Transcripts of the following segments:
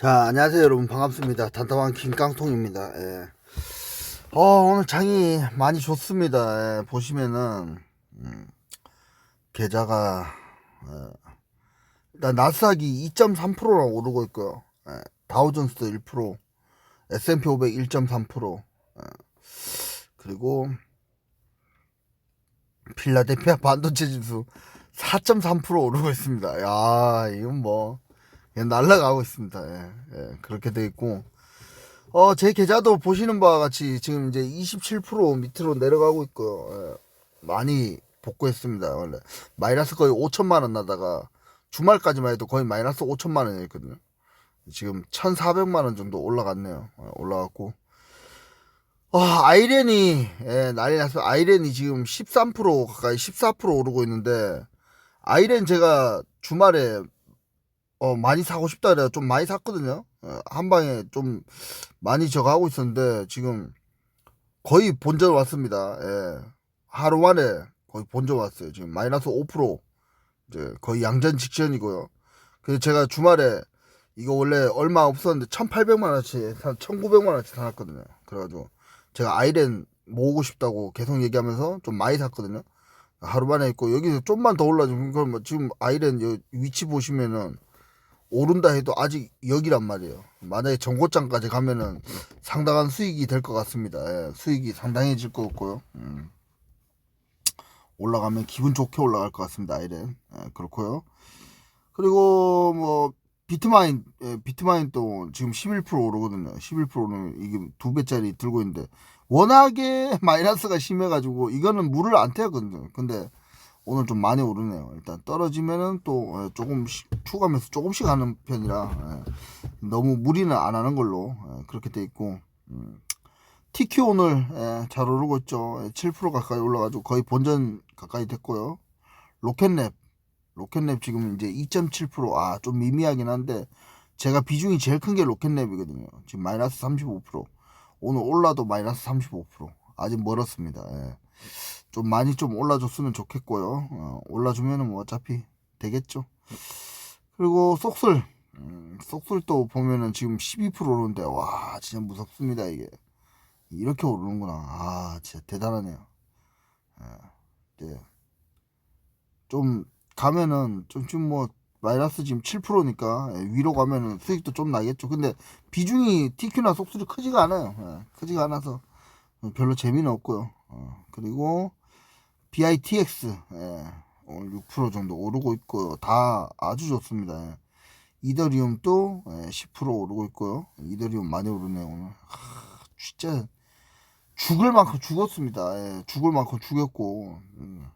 자, 안녕하세요, 여러분. 반갑습니다. 단타왕 김깡통입니다. 예. 어, 오늘 장이 많이 좋습니다. 예, 보시면은, 음, 계좌가, 어, 일단 나스닥이 2.3%나 오르고 있고요. 예, 다우존스도 1%, S&P 500 1.3%, 예, 그리고, 필라델피아 반도체 지수 4.3% 오르고 있습니다. 야, 이건 뭐, 그냥 날라가고 있습니다. 예, 예, 그렇게 돼 있고, 어, 제 계좌도 보시는 바와 같이 지금 이제 27% 밑으로 내려가고 있고요. 예, 많이 복구했습니다. 원래 마이너스 거의 5천만 원 나다가 주말까지만 해도 거의 마이너스 5천만 원이었거든요. 지금 1,400만 원 정도 올라갔네요. 어, 올라갔고. 아, 아이렌이 예, 난리 났어요. 아이렌이 지금 13% 가까이 14% 오르고 있는데 아이렌 제가 주말에 어, 많이 사고 싶다 그래요. 좀 많이 샀거든요. 어, 한 방에 좀 많이 저거 하고 있었는데 지금 거의 본전 왔습니다. 예. 하루 만에 거의 본전 왔어요. 지금 마이너스 5% 이제 거의 양전 직전이고요. 그래서 제가 주말에 이거 원래 얼마 없었는데 1,800만 원치, 한 1,900만 원치 사놨거든요. 그래가지고 제가 아이렌 모으고 싶다고 계속 얘기하면서 좀 많이 샀거든요. 하루 만에 있고 여기서 좀만 더 올라주면 그럼 뭐 지금 아이렌 여- 위치 보시면은 오른다 해도 아직 여기란 말이에요. 만약에 전고장까지 가면은 상당한 수익이 될 것 같습니다. 예, 수익이 상당해질 것 같고요. 음. 올라가면 기분 좋게 올라갈 것 같습니다. 아이렌 예, 그렇고요. 그리고 뭐 비트마인 예, 비트마인 또 지금 11% 오르거든요. 11%는 이게 두 배짜리 들고 있는데 워낙에 마이너스가 심해가지고 이거는 물을 안 태웠거든요. 근데 오늘 좀 많이 오르네요. 일단 떨어지면은 또 예, 조금씩 추가하면서 조금씩 하는 편이라 예, 너무 무리는 안 하는 걸로 예, 그렇게 돼 있고 음, TQ 오늘 예, 잘 오르고 있죠. 예, 7% 가까이 올라가지고 거의 본전 가까이 됐고요. 로켓랩 로켓랩 지금 이제 2.7%아 좀 미미하긴 한데 제가 비중이 제일 큰 게 로켓랩이거든요. 지금 마이너스 35% 오늘 올라도 마이너스 35% 아직 멀었습니다. 예. 좀 많이 좀 올라줬으면 좋겠고요. 어, 올라주면은 뭐 어차피 되겠죠. 그리고 쏙술, 음, 쏙술도 보면은 지금 12% 오르는데 와 진짜 무섭습니다 이게 이렇게 오르는구나. 아 진짜 대단하네요. 예, 네. 좀 가면은 좀 지금 뭐 마이너스 지금 7%니까 위로 가면은 수익도 좀 나겠죠. 근데 비중이 TQ나 속술이 크지가 않아요. 예, 크지가 않아서 별로 재미는 없고요. 어, 그리고 BITX 예, 오늘 6% 정도 오르고 있고요. 다 아주 좋습니다. 예. 이더리움도 예, 10% 오르고 있고요. 이더리움 많이 오르네요 오늘. 하, 진짜 죽을 만큼 죽었습니다. 예, 죽을 만큼 죽였고 음,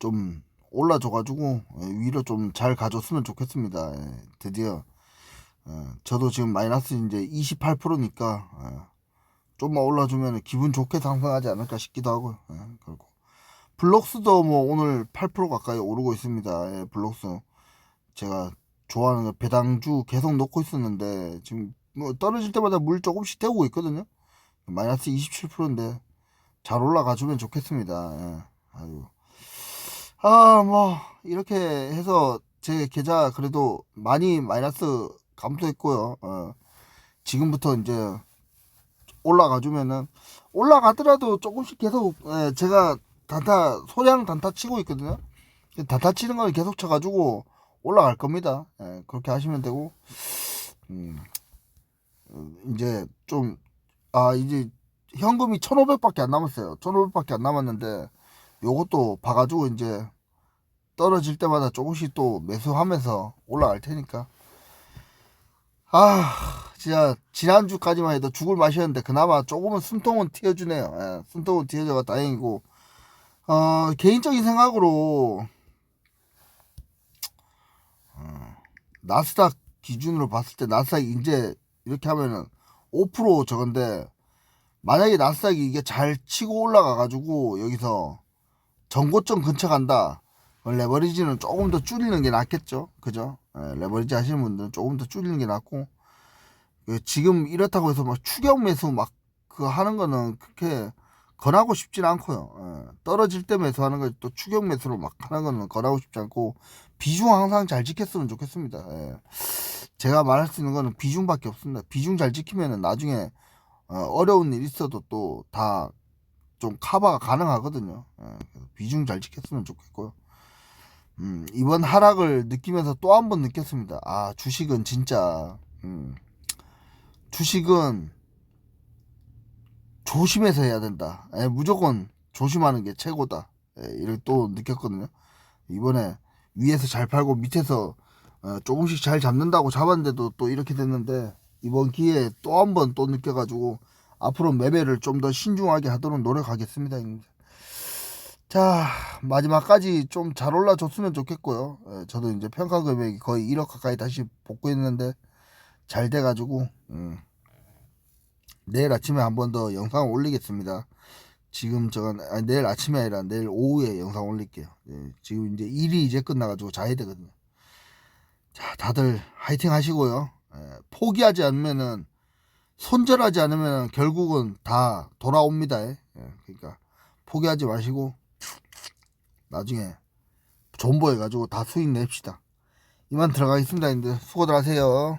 좀 올라줘가지고 예, 위로 좀 잘 가줬으면 좋겠습니다. 예, 드디어 예, 저도 지금 마이너스 이제 28%니까 좀만 올라주면 기분 좋게 상승하지 않을까 싶기도 하고요. 예, 그리고 블록스도 뭐 오늘 8% 가까이 오르고 있습니다. 예, 블록스 제가 좋아하는 거 배당주 계속 놓고 있었는데 지금 뭐 떨어질 때마다 물 조금씩 태우고 있거든요. 마이너스 27%인데 잘 올라가 주면 좋겠습니다. 예, 아유. 아, 뭐, 이렇게 해서 제 계좌 그래도 많이 마이너스 감소했고요. 어, 지금부터 이제 올라가 주면은, 올라가더라도 조금씩 계속, 예, 제가 단타, 소량 단타 치고 있거든요. 단타 치는 걸 계속 쳐가지고 올라갈 겁니다. 예, 그렇게 하시면 되고, 음, 이제 좀, 아, 이제 현금이 1,500밖에 안 남았어요. 1,500밖에 안 남았는데, 요것도 봐가지고 이제 떨어질 때마다 조금씩 또 매수하면서 올라갈 테니까 아 진짜 지난주까지만 해도 죽을 마셨는데 그나마 조금은 숨통은 튀어주네요 예, 숨통은 튀어져가 다행이고 어 개인적인 생각으로 어, 나스닥 기준으로 봤을 때 나스닥 이제 이렇게 하면은 5% 저건데 만약에 나스닥이 이게 잘 치고 올라가 가지고 여기서 전고점 근처 간다. 레버리지는 조금 더 줄이는 게 낫겠죠. 그죠? 예, 레버리지 하시는 분들은 조금 더 줄이는 게 낫고, 그 지금 이렇다고 해서 막 추격 매수 막 그 하는 거는 그렇게 권하고 싶진 않고요. 예, 떨어질 때 매수하는 거 또 추격 매수로 막 하는 거는 권하고 싶지 않고, 비중 항상 잘 지켰으면 좋겠습니다. 예. 제가 말할 수 있는 거는 비중밖에 없습니다. 비중 잘 지키면은 나중에 어, 어려운 일 있어도 또 다 좀 커버가 가능하거든요. 예, 비중 잘 지켰으면 좋겠고요. 음, 이번 하락을 느끼면서 또 한 번 느꼈습니다. 아, 주식은 진짜, 음, 주식은 조심해서 해야 된다. 예, 무조건 조심하는 게 최고다. 예, 이렇게 또 느꼈거든요. 이번에 위에서 잘 팔고 밑에서 어, 조금씩 잘 잡는다고 잡았는데도 또 이렇게 됐는데 이번 기회에 또 한 번 또 느껴가지고 앞으로 매매를 좀 더 신중하게 하도록 노력하겠습니다. 자 마지막까지 좀 잘 올라줬으면 좋겠고요. 예, 저도 이제 평가 금액이 거의 1억 가까이 다시 복구했는데 잘 돼가지고 음, 내일 아침에 한 번 더 영상 올리겠습니다. 지금 저건 아니, 내일 아침이 아니라 내일 오후에 영상 올릴게요. 예, 지금 이제 일이 이제 끝나가지고 자야 되거든요. 자 다들 화이팅 하시고요. 예, 포기하지 않으면은 손절하지 않으면 결국은 다 돌아옵니다. 예, 그러니까 포기하지 마시고 나중에 존버해가지고 다 수익 냅시다. 이만 들어가겠습니다. 이제 수고들 하세요.